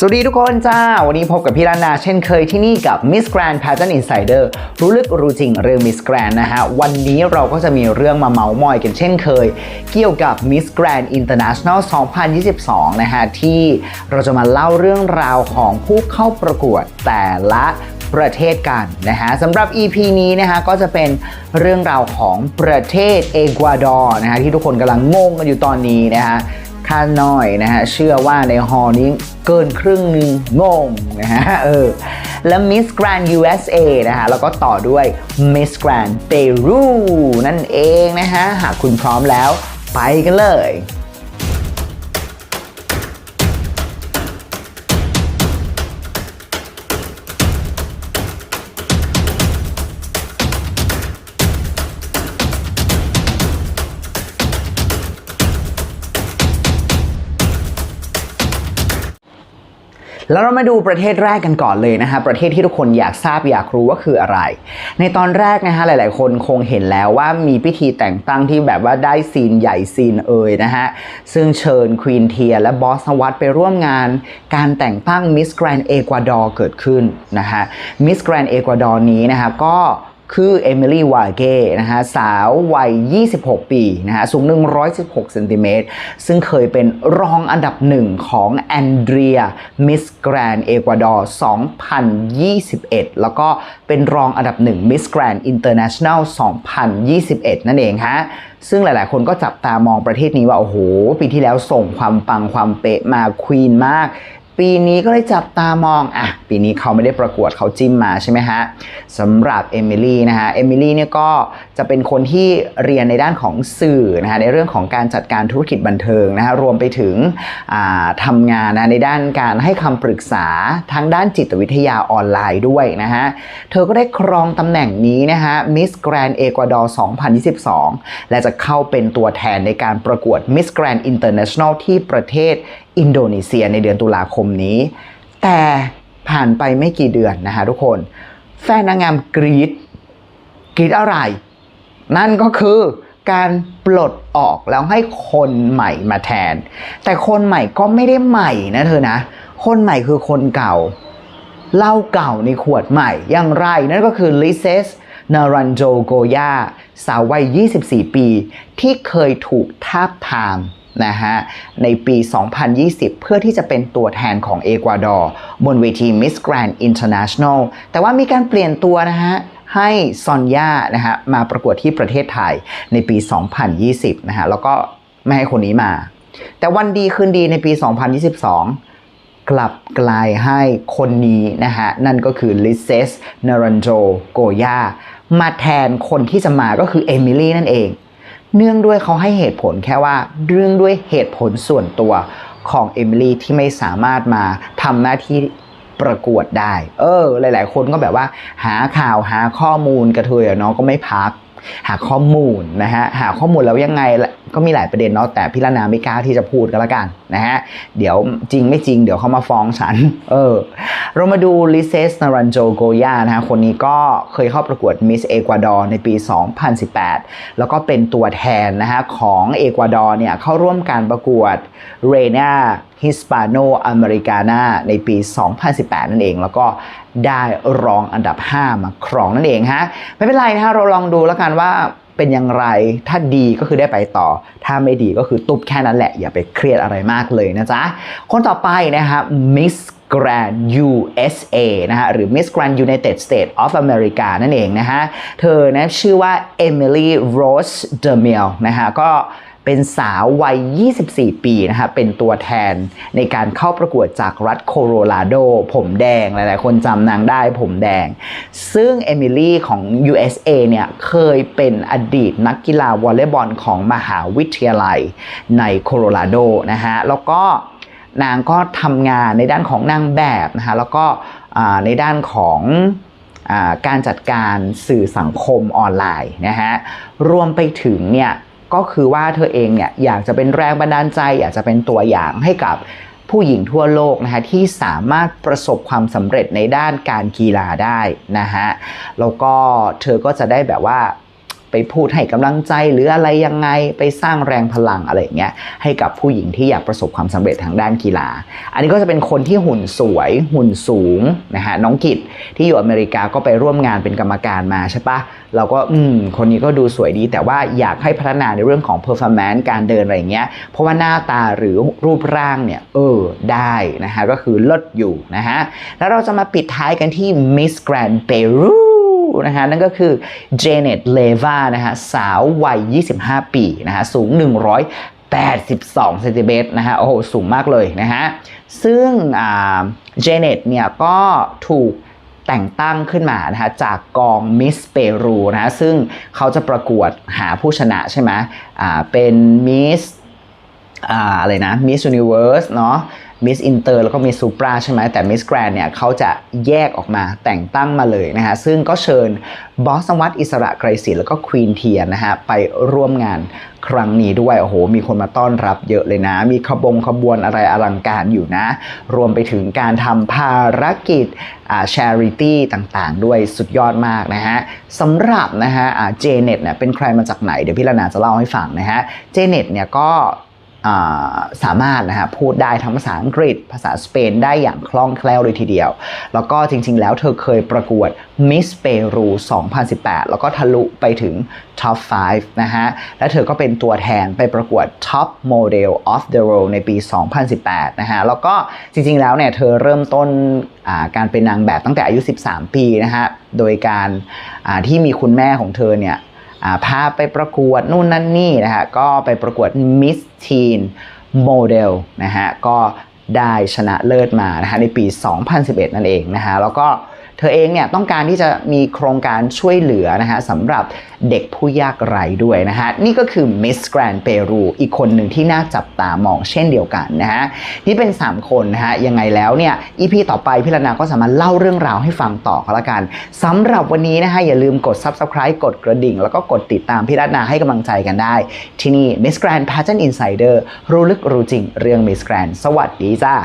สวัสดีทุกคนจ้า วันนี้พบกับพี่ลานาเช่นเคยที่นี่กับ Miss Grand Pattern Insider รู้ลึกรู้จริงเรื่อง Miss Grand นะฮะ วันนี้เราก็จะมีเรื่องมาเมาส์มอยกันเช่นเคย เกี่ยวกับ Miss Grand International 2022 นะฮะ ที่เราจะมาเล่าเรื่องราวของผู้เข้าประกวดแต่ละประเทศกันนะฮะสำหรับ EP นี้นะฮะก็จะเป็นเรื่องราวของประเทศเอกวาดอร์นะฮะที่ทุกคนกำลังงงกันอยู่ตอนนี้นะฮะ ค่าน้อยนะฮะเชื่อว่าในฮอลนี้เกินครึ่งนึงงงนะฮะเออแล้ว Miss Grand USA นะฮะแล้วก็ต่อด้วย Miss Grand Peru นั่นเองนะฮะ หากคุณพร้อมแล้วไปกันเลย แล้วเรามาดูประเทศแรกกันก่อนเลยนะฮะประเทศที่ทุกคนอยากทราบอยากรู้ว่าคืออะไร ในตอนแรกนะฮะหลาย ๆ คนคงเห็นแล้วว่ามีพิธีแต่งตั้งที่แบบว่าได้ซีนใหญ่ซีนเอ่ยนะฮะซึ่งเชิญควีนเทียและบอสนวัตไปร่วมงาน การแต่งตั้งมิสแกรนเอกวาดอร์เกิดขึ้นนะฮะมิสแกรนเอกวาดอร์นี้นะฮะก็ คือเอมิลี่วาเก้นะฮะสาววัย 26 ปีนะฮะสูง 116เซนติเมตรซึ่งเคยเป็นรองอันดับหนึ่งของแอนเดรียมิสแกรนเอกวาดอร์ 2021 แล้วก็เป็นรองอันดับหนึ่งมิสแกรนอินเตอร์เนชั่นแนล 2021 นั่นเองฮะซึ่งหลาย ๆ คนก็จับตามองประเทศนี้ว่า โอ้โห ปีที่แล้วส่งความปังความเป๊ะมาควีนมาก ปีนี้ก็เลยจับตามองอะปีนี้เขาไม่ได้ประกวดเขาจิ้มมาใช่ไหมฮะสำหรับเอมิลี่นะฮะเอมิลี่เนี่ยก็จะเป็นคนที่เรียนในด้านของสื่อนะฮะในเรื่องของการจัดการธุรกิจบันเทิงนะฮะรวมไปถึงอ่าทำงานนะในด้านการให้คำปรึกษาทางด้านจิตวิทยาออนไลน์ด้วยนะฮะเธอก็ได้ครองตำแหน่งนี้นะฮะ Miss Grand Ecuador 2022 และจะเข้าเป็นตัวแทนในการประกวด Miss Grand International ที่ประเทศ อินโดนีเซียในเดือนตุลาคมนี้ แต่ผ่านไปไม่กี่เดือนนะฮะทุกคน แฟนนางงามกรีดกรีดอะไร นั่นก็คือการปลดออกแล้วให้คนใหม่มาแทน แต่คนใหม่ก็ไม่ได้ใหม่นะเธอนะ คนใหม่คือคนเก่าเหล้าเก่าในขวดใหม่อย่างไรนั่นก็คือลิเซสนารันโจโกยาสาววัย 24 ปี ที่เคยถูกทาบทาม นะฮะในปี 2020 เพื่อที่จะเป็นตัวแทนของเอกวาดอร์บนเวที Miss Grand International แต่ว่ามีการเปลี่ยนตัวนะฮะให้ซอนย่านะฮะมาประกวดที่ประเทศไทยในปี 2020 นะฮะแล้วก็ไม่ให้คนนี้มา แต่วันดีคืนดีในปี 2022กลับกลายให้คนนี้นะฮะ นั่นก็คือลิเซสนารันโจโกยามาแทนคนที่จะมาก็คือเอมิลี่นั่นเอง เนื่องด้วยเขาให้เหตุผลแค่ว่าเรื่องด้วยเหตุผลส่วนตัวของเอมิลี่ที่ไม่สามารถมาทำหน้าที่ประกวดได้ เออ หลาย ๆ คนก็แบบว่า หาข่าวหาข้อมูลกระเทยเนาะก็ไม่พัก หาข้อมูลนะฮะหาข้อมูลแล้วยังไงก็มีหลายประเด็นเนาะแต่พี่ละนาไม่กล้าที่จะพูดกันละกันนะฮะเดี๋ยวจริงไม่จริงเดี๋ยวเขามาฟ้องฉันเออเรามาดูลิเซสนารันโจโกยานะฮะคนนี้ก็เคยเข้าประกวดมิสเอกวาดอร์ในปี 2018 แล้วก็เป็นตัวแทนนะฮะของเอกวาดอร์เนี่ยเข้าร่วมการประกวดเรนาฮิสปาโนอเมริกานาในปี 2018 นั่นเอง แล้วก็ ได้รองอันดับ 5 มาครองนั่นเองฮะไม่เป็นไรนะฮะเราลองดูแล้วกันว่าเป็นอย่างไร ถ้าดีก็คือได้ไปต่อ ถ้าไม่ดีก็คือตุบแค่นั้นแหละ อย่าไปเครียดอะไรมากเลยนะจ๊ะ คนต่อไปนะฮะ Miss Grand USA นะฮะ หรือ Miss Grand United States of America นั่นเองนะฮะ เธอนะชื่อว่า Emily Rose d e m i l l นะฮะ ก็ เป็นสาววัย 24 ปีนะฮะเป็นตัวแทนในการเข้าประกวดจากรัฐโคโรราโด ผมแดง หลาย ๆ คนจำนางได้ผมแดง ซึ่งเอมิลี่ของ USA เนี่ยเคยเป็นอดีตนักกีฬาวอลเลย์บอลของมหาวิทยาลัยในโคโรราโดนะฮะแล้วก็นางก็ทำงานในด้านของนางแบบนะคะแล้วก็ในด้านของการจัดการสื่อสังคมออนไลน์นะฮะรวมไปถึงเนี่ย ก็คือว่าเธอเองเนี่ยอยากจะเป็นแรงบันดาลใจ อยากจะเป็นตัวอย่างให้กับผู้หญิงทั่วโลกนะคะที่สามารถประสบความสำเร็จในด้านการกีฬาได้นะฮะแล้วก็เธอก็จะได้แบบว่า ไปพูดให้กำลังใจหรืออะไรยังไงไปสร้างแรงพลังอะไรอย่างเงี้ยให้กับผู้หญิงที่อยากประสบความสำเร็จทางด้านกีฬา อันนี้ก็จะเป็นคนที่หุ่นสวยหุ่นสูงนะฮะน้องกิจที่อยู่อเมริกาก็ไปร่วมงานเป็นกรรมการมาใช่ปะเราก็อืมคนนี้ก็ดูสวยดี แต่ว่าอยากให้พัฒนาในเรื่องของ performance การเดินอะไรอย่างเงี้ยเพราะว่าหน้าตาหรือรูปร่างเนี่ยเออได้นะฮะก็คือลิศอยู่นะฮะแล้วเราจะมาปิดท้ายกันที่ Miss Grand Peru นะฮะนั่นก็คือเจเน็ตเลวานะฮะสาววัย 25 ปีนะฮะสูง 182เซนติเมตรนะฮะโอ้โหสูงมากเลยนะฮะซึ่งเจเน็ตเนี่ยก็ถูกแต่งตั้งขึ้นมานะฮะจากกองมิสเปรูนะฮะซึ่งเขาจะประกวดหาผู้ชนะใช่ไหมอ่าเป็นมิสอ่าอะไรนะ Miss Universe เนาะ Miss Inter แล้วก็ Miss Supra ใช่ไหมแต่ Miss Grand เนี่ยเขาจะแยกออกมาแต่งตั้งมาเลยนะฮะซึ่งก็เชิญบอสวัตอิสระไกรศิลแล้วก็ควีนเทียนนะฮะไปร่วมงานครั้งนี้ด้วยโอ้โห มีคนมาต้อนรับเยอะเลยนะ มีขบงขบวนอะไรอลังการอยู่นะ รวมไปถึงการทำภารกิจอ่า charity ต่างๆ ด้วยสุดยอดมากนะฮะสำหรับนะฮะเจเน็ตเนี่ยเป็นใครมาจากไหน เดี๋ยวพี่ระนาจะเล่าให้ฟังนะฮะเจเน็ตเนี่ยก็ สามารถนะฮะพูดได้ทั้งภาษาอังกฤษ ภาษาสเปนได้อย่างคล่องแคล่วเลยทีเดียว แล้วก็จริง ๆ แล้วเธอเคยประกวด Miss Peru 2018 แล้วก็ทะลุไปถึง Top 5 นะฮะ และเธอก็เป็นตัวแทนไปประกวด Top Model of the World ในปี 2018 นะฮะ แล้วก็จริง ๆ แล้วเนี่ยเธอเริ่มต้นาการเป็นนางแบบตั้งแต่อายุ 13 ปีนะฮะ โดยการาที่มีคุณแม่ของเธอเนี่ย พาไปประกวดนู่นนั่นนี่นะฮะก็ไปประกวด Miss Teen Model นะฮะก็ได้ชนะเลิศมานะฮะในปี 2011 นั่นเองนะฮะแล้วก็ เธอเองเนี่ยต้องการที่จะมีโครงการช่วยเหลือนะฮะสำหรับเด็กผู้ยากไร้ด้วยนะฮะนี่ก็คือ Miss Grand Peru อีกคนหนึ่งที่น่าจับตามองเช่นเดียวกันนะฮะนี่เป็น 3 คนนะฮะยังไงแล้วเนี่ย EP ต่อไปพี่รนาก็สามารถเล่าเรื่องราวให้ฟังต่อก็แล้วกันสำหรับวันนี้นะฮะอย่าลืมกด Subscribe กดกระดิ่ง แล้วก็กดติดตามพี่รัตนาให้กำลังใจกันได้ ที่นี่ Miss Grand Pageant Insider รู้ลึกรู้จริงเรื่อง Miss Grand สวัสดีจ้า